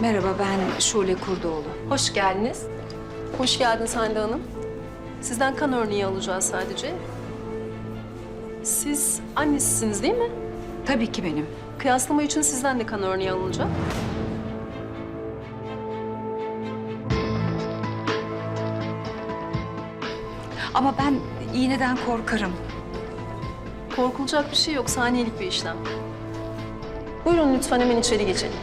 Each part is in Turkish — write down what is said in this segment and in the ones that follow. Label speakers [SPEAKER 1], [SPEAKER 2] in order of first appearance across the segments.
[SPEAKER 1] Merhaba ben Şule Kurdoğlu.
[SPEAKER 2] Hoş geldiniz. Hoş geldiniz Hande Hanım. Sizden kan örneği alacağız sadece. Siz annesisiniz değil mi?
[SPEAKER 1] Tabii ki benim.
[SPEAKER 2] Kıyaslama için sizden de kan örneği alınacak.
[SPEAKER 1] Ama ben iğneden korkarım.
[SPEAKER 2] Korkulacak bir şey yok, saniyelik bir işlem. Buyurun lütfen hemen içeri geçelim.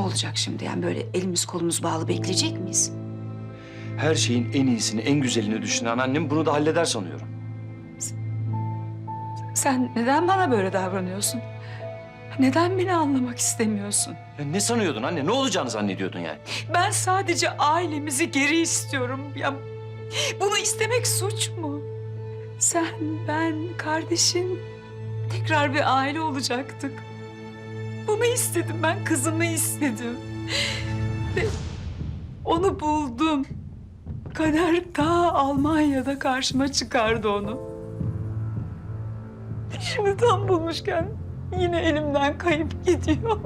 [SPEAKER 1] Ne olacak şimdi? Yani böyle elimiz kolumuz bağlı bekleyecek miyiz?
[SPEAKER 3] Her şeyin en iyisini, en güzelini düşünen annem bunu da halleder sanıyorum.
[SPEAKER 1] Sen neden bana böyle davranıyorsun? Neden beni anlamak istemiyorsun?
[SPEAKER 3] Ya ne sanıyordun anne? Ne olacağını zannediyordun yani?
[SPEAKER 1] Ben sadece ailemizi geri istiyorum. Ya bunu istemek suç mu? Sen, ben, kardeşin tekrar bir aile olacaktık. Bunu istedim ben, kızımı istedim. Ve onu buldum. Kader ta Almanya'da karşıma çıkardı onu. Şimdi tam bulmuşken yine elimden kayıp gidiyor.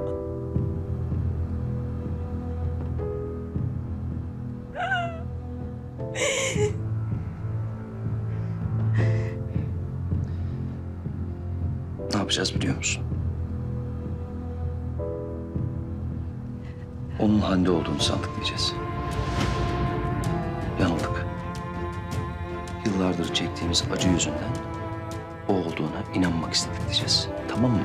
[SPEAKER 3] Ne yapacağız biliyor musun? Onun Hande olduğunu sandık diyeceğiz. Yanıldık. Yıllardır çektiğimiz acı yüzünden o olduğuna inanmak istedik diyeceğiz. Tamam mı?